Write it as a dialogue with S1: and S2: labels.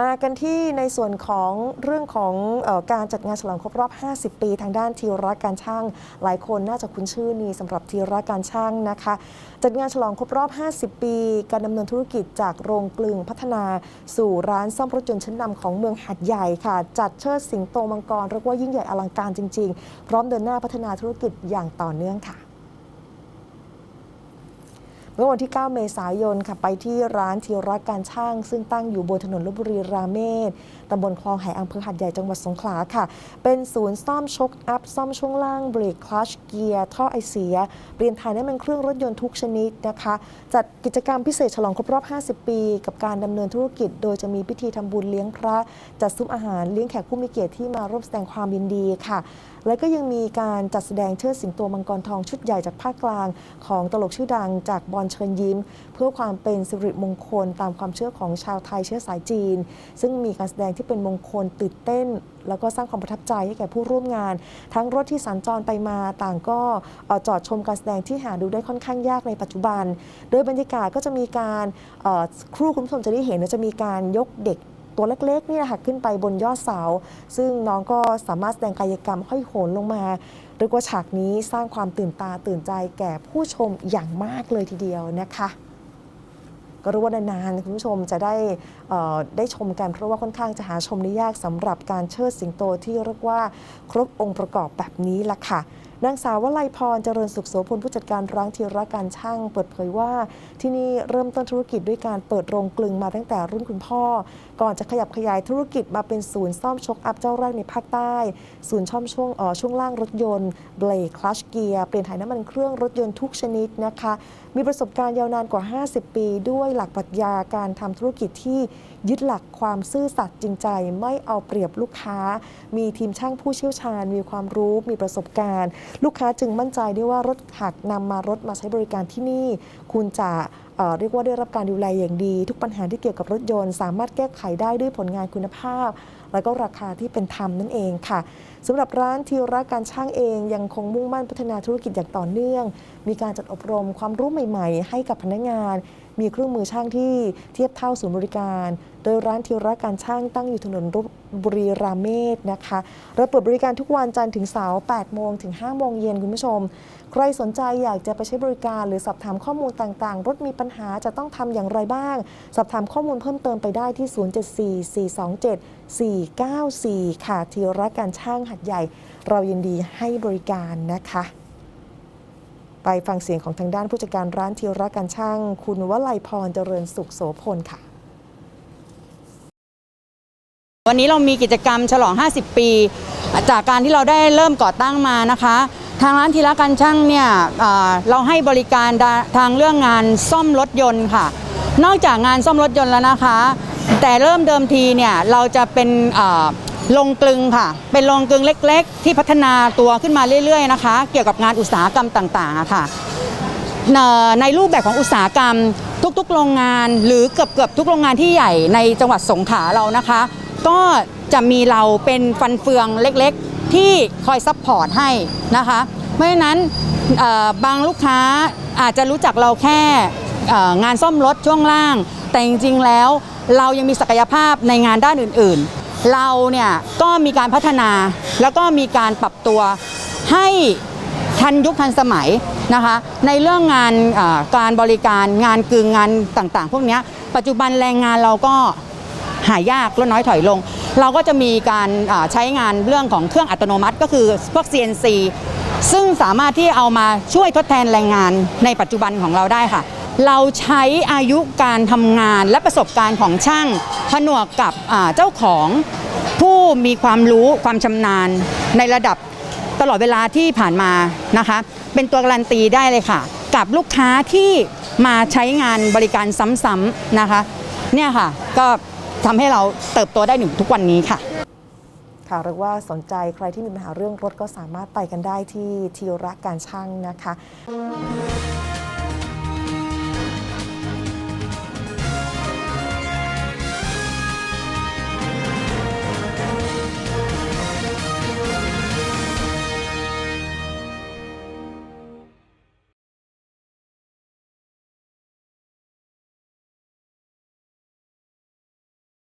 S1: มากันที่ในส่วนของเรื่องของออการจัดงานฉลองครบรอบ 50 ปี ทางด้านทีระกการช่าง หลายคนน่าจะคุ้นชื่อนี้สำหรับทีระการช่างนะคะ จัดงานฉลองครบรอบ 50 ปี การดำเนินธุรกิจจากโรงกลึงพัฒนาสู่ร้านซ่อมรถยนต์ชั้นนำของเมืองหัดใหญ่ค่ะ จัดเชิดสิงโตมังกรเรียกว่ายิ่งใหญ่อลังการจริง ๆ พร้อมเดินหน้าพัฒนาธุรกิจอย่างต่อเนื่องค่ะ เมื่อวันที่ 9 เมษายนค่ะไปที่ร้านธีระการช่าง ซึ่งตั้งอยู่บนถนนลบบุรีราเมศตำบลคลองไหอำเภอหัดใหญ่จังหวัดสงขลาค่ะ เป็นศูนย์ซ่อมชกอัพ ซ่อมช่วงล่างเบรกคลัชเกียร์ท่อไอเสีย เปลี่ยนถ่ายน้ำมันเครื่องรถยนต์ทุกชนิดนะคะ จัดกิจกรรมพิเศษฉลองครบรอบ 50 ปี กับการดำเนินธุรกิจ โดยจะมีพิธีทำบุญเลี้ยงพระ จัดซุ้มอาหารเลี้ยงแขกผู้มีเกียรติที่มาร่วมแสดงความยินดีค่ะและก็ยังมีการจัดแสดงเชิดสิงโตมังกรทองชุดใหญ่จากภาคกลาง ของตลกชื่อดังจากบอลเชิญยิ้ม เพื่อความเป็นสิริมงคลตามความเชื่อของชาวไทยเชื้อสายจีน ซึ่งมีการแสดงที่เป็นมงคลตื่นเต้น แล้วก็สร้างความประทับใจให้แก่ผู้ร่วมงาน ทั้งรถที่สัญจรไปมาต่างก็จอดชมการแสดงที่หาดูได้ค่อนข้างยากในปัจจุบัน โดยบรรยากาศก็จะมีการครูคุณผู้ชมจะได้เห็นจะมีการยกเด็ก ตัวเล็กๆนี่แหละค่ะขึ้นไปบนยอดเสา ซึ่งน้องก็สามารถแสดงกายกรรมห้อยโหนลงมาเรียกว่าฉากนี้สร้างความตื่นตาตื่นใจแก่ผู้ชมอย่างมากเลยทีเดียวนะคะก็รู้ว่านานๆคุณผู้ชมจะได้ได้ชมกัน เพราะว่าค่อนข้างจะหาชมได้ยากสำหรับการเชิดสิงโตที่เรียกว่าครบองค์ประกอบแบบนี้ล่ะค่ะนางสาววลัยพรเจริญสุขโสพลผู้จัดการร้านธีระการช่าง เปิดเผยว่า ที่นี่เริ่มต้นธุรกิจด้วยการเปิดโรงกลึงมาตั้งแต่รุ่นคุณพ่อ ก่อนจะขยับขยายธุรกิจมาเป็นศูนย์ซ่อมชกอัพเจ้าแรกในภาคใต้ ศูนย์ช่อมช่วงอ่อช่วงล่างรถยนต์เบรกคลัชเกียร์เปลี่ยนถ่ายน้ำมันเครื่องรถยนต์ทุกชนิดนะคะ มีประสบการณ์ยาวนานกว่า 50 ปี ด้วยหลักปรัชญาการทำธุรกิจที่ยึดหลักความซื่อสัตย์จริงใจไม่เอาเปรียบลูกค้า มีทีมช่างผู้เชี่ยวชาญ มีความรู้มีประสบการณ์ลูกค้าจึงมั่นใจได้ว่ารถหากนำมารถมาใช้บริการที่นี่ คุณจะเรียกว่าได้รับการดูแลอย่างดี ทุกปัญหาที่เกี่ยวกับรถยนต์ สามารถแก้ไขได้ด้วยผลงานคุณภาพ แล้วก็ราคาที่เป็นธรรมนั่นเองค่ะสำหรับร้านทีระการช่างเองยังคงมุ่งมั่นพัฒนาธุรกิจอย่างต่อเนื่อง มีการจัดอบรมความรู้ใหม่ๆ ให้กับพนักงาน มีเครื่องมือช่างที่เทียบเท่าศูนย์บริการ โดยร้านทีระการช่างตั้งอยู่ถนนบุรีราเมศนะคะเราเปิดบริการทุกวันจันทร์ถึงเสาร์8โมงถึง5โมงเย็นคุณผู้ชม ใครสนใจอยากจะไปใช้บริการหรือสอบถามข้อมูลต่างๆ รถมีปัญหาจะต้องทำอย่างไรบ้าง สอบถามข้อมูลเพิ่มเติมไปได้ที่ 074427 494 ค่ะทีระการช่างหัดใหญ่ เรายินดีให้บริการนะคะ ไปฟังเสียงของทางด้านผู้จัดการร้านทีระการช่าง คุณวลัยพรเจริญสุขโสพลค่ะ
S2: วันนี้เรามีกิจกรรมฉลอง 50 ปี จากการที่เราได้เริ่มก่อตั้งมานะคะ ทางร้านทีละกันช่างเนี่ยเราให้บริการทางเรื่องงานซ่อมรถยนต์ค่ะ นอกจากงานซ่อมรถยนต์แล้วนะคะ แต่เริ่มเดิมทีเนี่ยเราจะเป็นเอ่อโรงกลึงค่ะ เป็นโรงกลึงเล็ก ๆ ที่พัฒนาตัวขึ้นมาเรื่อย ๆ นะคะ เกี่ยวกับงานอุตสาหกรรมต่างๆค่ะในรูปแบบของอุตสาหกรรมทุกๆ โรงงานหรือเกือบเกือบๆทุกโรงงานที่ใหญ่ในจังหวัดสงขลาเรานะคะ ก็จะมีเราเป็นฟันเฟืองเล็กๆ ที่คอยซัพพอร์ตให้นะคะเพราะฉะนั้นบางลูกค้าอาจจะรู้จักเราแค่งานซ่อมรถช่วงล่าง แต่จริงๆแล้วเรายังมีศักยภาพในงานด้านอื่นๆ เราเนี่ยก็มีการพัฒนาแล้วก็มีการปรับตัวให้ทันยุคทันสมัยนะคะในเรื่องงานการบริการงานกึ่งงานต่างๆ พวกนี้ปัจจุบันแรงงานเราก็หายากลดน้อยถอยลง เราก็จะมีการใช้งานเรื่องของเครื่องอัตโนมัติ ก็คือพวก CNC ซึ่งสามารถที่เอามาช่วยทดแทนแรงงานในปัจจุบันของเราได้ค่ะ เราใช้อายุการทำงานและประสบการณ์ของช่างผนวกกับเจ้าของผู้มีความรู้ความชำนาญในระดับตลอดเวลาที่ผ่านมานะคะ เป็นตัวการันตีได้เลยค่ะ กับลูกค้าที่มาใช้งานบริการซ้ำๆนะคะ เนี่ยค่ะก็ ทำให้เราเติบโตได้ถึงทุกวันนี้ค่ะ
S1: ค่ะหรือว่าสนใจใครที่มีปัญหาเรื่องรถก็สามารถไปกันได้ที่ทีรักการช่างนะคะ